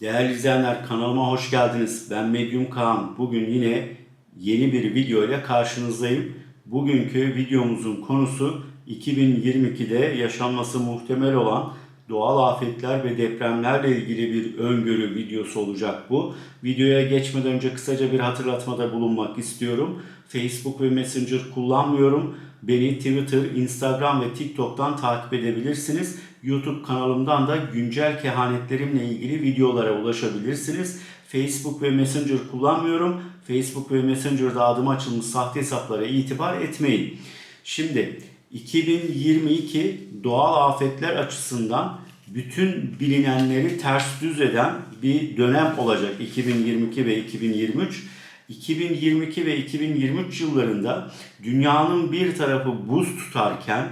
Değerli izleyenler kanalıma hoş geldiniz. Ben Medyum Kaan. Bugün yine yeni bir video ile karşınızdayım. Bugünkü videomuzun konusu 2022'de yaşanması muhtemel olan doğal afetler ve depremlerle ilgili bir öngörü videosu olacak bu. Videoya geçmeden önce kısaca bir hatırlatmada bulunmak istiyorum. Facebook ve Messenger kullanmıyorum. Beni Twitter, Instagram ve TikTok'tan takip edebilirsiniz. YouTube kanalımdan da güncel kehanetlerimle ilgili videolara ulaşabilirsiniz. Facebook ve Messenger kullanmıyorum. Facebook ve Messenger'da adıma açılmış sahte hesaplara itibar etmeyin. Şimdi 2022 doğal afetler açısından bütün bilinenleri ters düz eden bir dönem olacak 2022 ve 2023. 2022 ve 2023 yıllarında dünyanın bir tarafı buz tutarken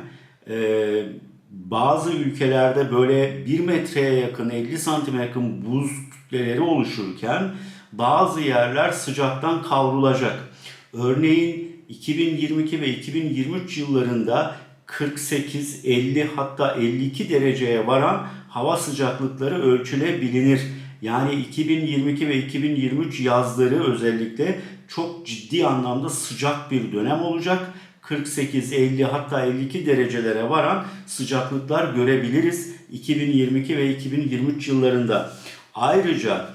bazı ülkelerde böyle 1 metreye yakın 50 santime yakın buz kütleleri oluşurken bazı yerler sıcaktan kavrulacak. Örneğin 2022 ve 2023 yıllarında 48, 50 hatta 52 dereceye varan hava sıcaklıkları ölçülebilir. Yani 2022 ve 2023 yazları özellikle çok ciddi anlamda sıcak bir dönem olacak. 48, 50 hatta 52 derecelere varan sıcaklıklar görebiliriz 2022 ve 2023 yıllarında. Ayrıca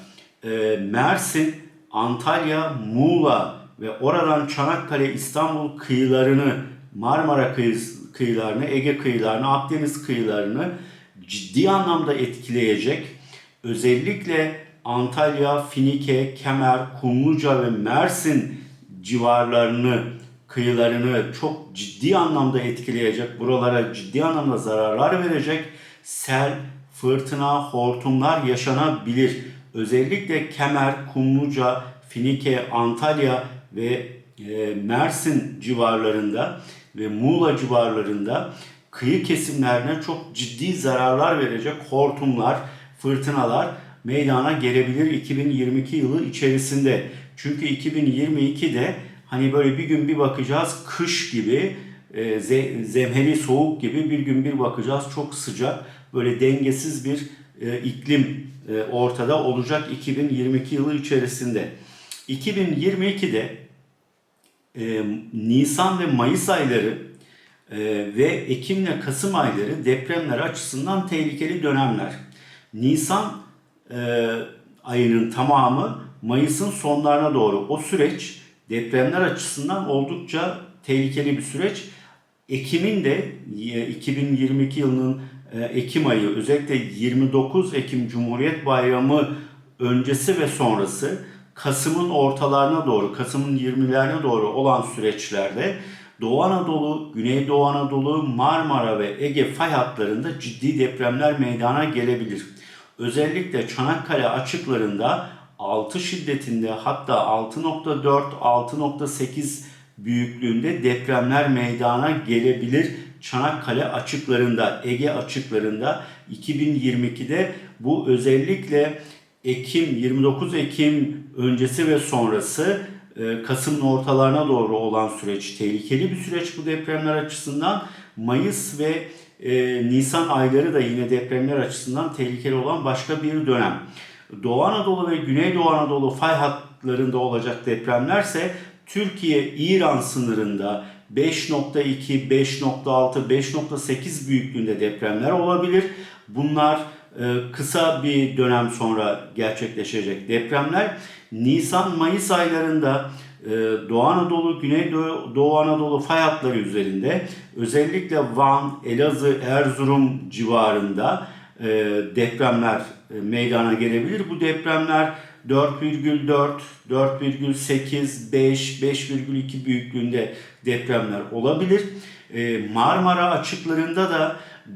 e, Mersin, Antalya, Muğla ve oradan Çanakkale, İstanbul kıyılarını, Marmara kıyısı, kıyılarını, Ege kıyılarını, Akdeniz kıyılarını ciddi anlamda etkileyecek. Özellikle Antalya, Finike, Kemer, Kumluca ve Mersin civarlarını, kıyılarını çok ciddi anlamda etkileyecek, buralara ciddi anlamda zararlar verecek sel, fırtına, hortumlar yaşanabilir. Özellikle Kemer, Kumluca, Finike, Antalya ve e, Mersin civarlarında ve Muğla civarlarında kıyı kesimlerine çok ciddi zararlar verecek hortumlar, fırtınalar meydana gelebilir 2022 yılı içerisinde. Çünkü 2022'de hani böyle bir gün bir bakacağız kış gibi e, ze- zemheri soğuk gibi bir gün bir bakacağız çok sıcak böyle dengesiz bir e, iklim e, ortada olacak 2022 yılı içerisinde. 2022'de e, Nisan ve Mayıs ayları e, ve Ekim ile Kasım ayları depremler açısından tehlikeli dönemler. Nisan e, ayının tamamı Mayıs'ın sonlarına doğru o süreç depremler açısından oldukça tehlikeli bir süreç. Ekim'in de e, 2022 yılının e, Ekim ayı özellikle 29 Ekim Cumhuriyet Bayramı öncesi ve sonrası Kasım'ın ortalarına doğru, Kasım'ın 20'lerine doğru olan süreçlerde Doğu Anadolu, Güneydoğu Anadolu, Marmara ve Ege fay hatlarında ciddi depremler meydana gelebilir. Özellikle Çanakkale açıklarında 6 şiddetinde hatta 6.4, 6.8 büyüklüğünde depremler meydana gelebilir. Çanakkale açıklarında, Ege açıklarında 2022'de bu özellikle Ekim, 29 Ekim öncesi ve sonrası e, Kasım'ın ortalarına doğru olan süreç tehlikeli bir süreç bu depremler açısından. Mayıs ve e, Nisan ayları da yine depremler açısından tehlikeli olan başka bir dönem. Doğu Anadolu ve Güneydoğu Anadolu fay hatlarında olacak depremlerse Türkiye-İran sınırında 5.2, 5.6, 5.8 büyüklüğünde depremler olabilir. Bunlar e, kısa bir dönem sonra gerçekleşecek depremler. Nisan-Mayıs aylarında e, Doğu Anadolu, Güneydoğu Doğu Anadolu fay hatları üzerinde özellikle Van, Elazığ, Erzurum civarında depremler e, meydana gelebilir. Bu depremler 4,4, 4,8, 5, 5,2 büyüklüğünde depremler olabilir. E, Marmara açıklarında da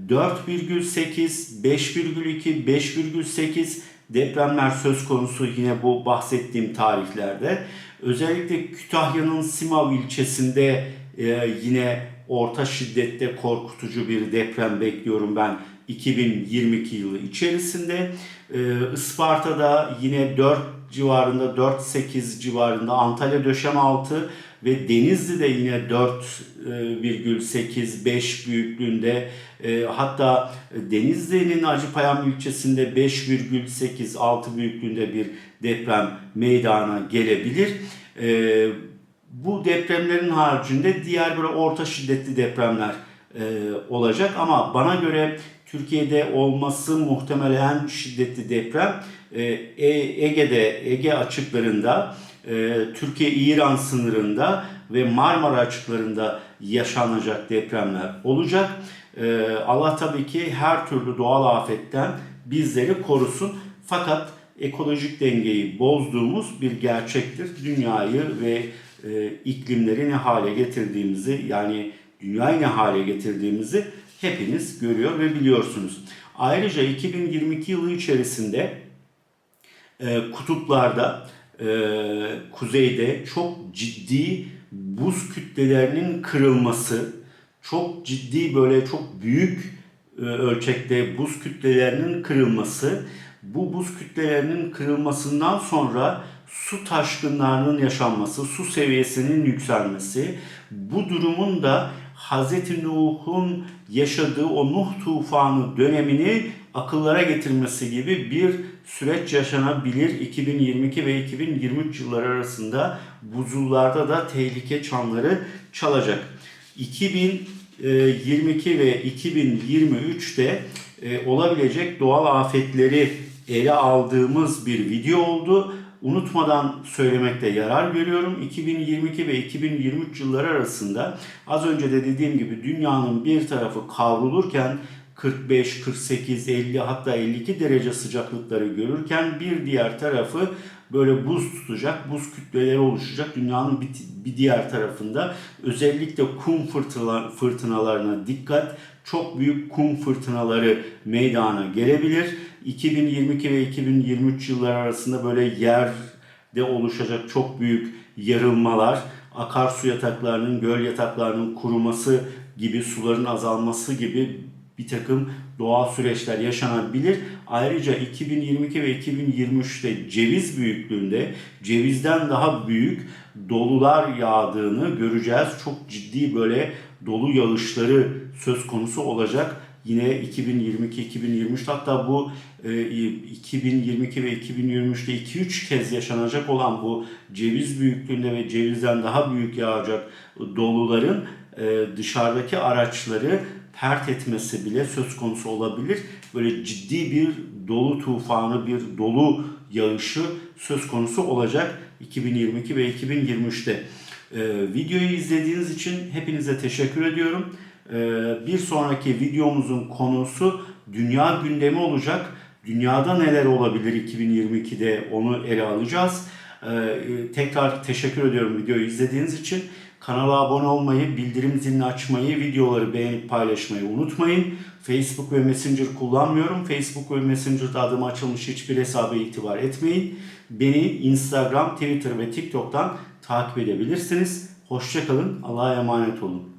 4,8, 5,2, 5,8 depremler söz konusu yine bu bahsettiğim tarihlerde. Özellikle Kütahya'nın Simav ilçesinde e, yine orta şiddette korkutucu bir deprem bekliyorum ben 2022 yılı içerisinde. E, Isparta'da yine 4 civarında 4-8 civarında Antalya Döşemealtı ve Denizli'de yine 4,8-5 büyüklüğünde e, hatta Denizli'nin Acıpayam ilçesinde 5,8-6 büyüklüğünde bir deprem meydana gelebilir. E, bu depremlerin haricinde diğer böyle orta şiddetli depremler e, olacak ama bana göre Türkiye'de olması muhtemelen şiddetli deprem e, E- Ege'de, Ege açıklarında, e, Türkiye-İran sınırında ve Marmara açıklarında yaşanacak depremler olacak. E, Allah tabii ki her türlü doğal afetten bizleri korusun. Fakat ekolojik dengeyi bozduğumuz bir gerçektir. Dünyayı ve e, iklimleri ne hale getirdiğimizi yani dünyayı ne hale getirdiğimizi hepiniz görüyor ve biliyorsunuz. Ayrıca 2022 yılı içerisinde e, kutuplarda, e, kuzeyde çok ciddi buz kütlelerinin kırılması, çok ciddi böyle çok büyük e, ölçekte buz kütlelerinin kırılması, bu buz kütlelerinin kırılmasından sonra su taşkınlarının yaşanması, su seviyesinin yükselmesi, bu durumun da Hz. Nuh'un yaşadığı o Nuh tufanı dönemini akıllara getirmesi gibi bir süreç yaşanabilir 2022 ve 2023 yılları arasında buzullarda da tehlike çanları çalacak. 2022 ve 2023'te e, olabilecek doğal afetleri ele aldığımız bir video oldu. Unutmadan söylemekte yarar görüyorum. 2022 ve 2023 yılları arasında az önce de dediğim gibi dünyanın bir tarafı kavrulurken 45, 48, 50 hatta 52 derece sıcaklıkları görürken bir diğer tarafı böyle buz tutacak, buz kütleleri oluşacak dünyanın bir, diğer tarafında. Özellikle kum fırtına, fırtınalarına dikkat. Çok büyük kum fırtınaları meydana gelebilir. 2022 ve 2023 yılları arasında böyle yerde oluşacak çok büyük yarılmalar, akarsu yataklarının, göl yataklarının kuruması gibi, suların azalması gibi bir takım doğal süreçler yaşanabilir. Ayrıca 2022 ve 2023'te ceviz büyüklüğünde cevizden daha büyük dolular yağdığını göreceğiz. Çok ciddi böyle dolu yağışları söz konusu olacak. Yine 2022-2023 hatta bu e, 2022 ve 2023'te 2-3 kez yaşanacak olan bu ceviz büyüklüğünde ve cevizden daha büyük yağacak doluların e, dışarıdaki araçları pert etmesi bile söz konusu olabilir. Böyle ciddi bir dolu tufanı, bir dolu yağışı söz konusu olacak 2022 ve 2023'te. Ee, videoyu izlediğiniz için hepinize teşekkür ediyorum. Ee, bir sonraki videomuzun konusu dünya gündemi olacak. Dünyada neler olabilir 2022'de onu ele alacağız. Ee, tekrar teşekkür ediyorum videoyu izlediğiniz için. Kanala abone olmayı, bildirim zilini açmayı, videoları beğenip paylaşmayı unutmayın. Facebook ve Messenger kullanmıyorum. Facebook ve Messenger'da adım açılmış hiçbir hesaba itibar etmeyin. Beni Instagram, Twitter ve TikTok'tan takip edebilirsiniz. Hoşçakalın. Allah'a emanet olun.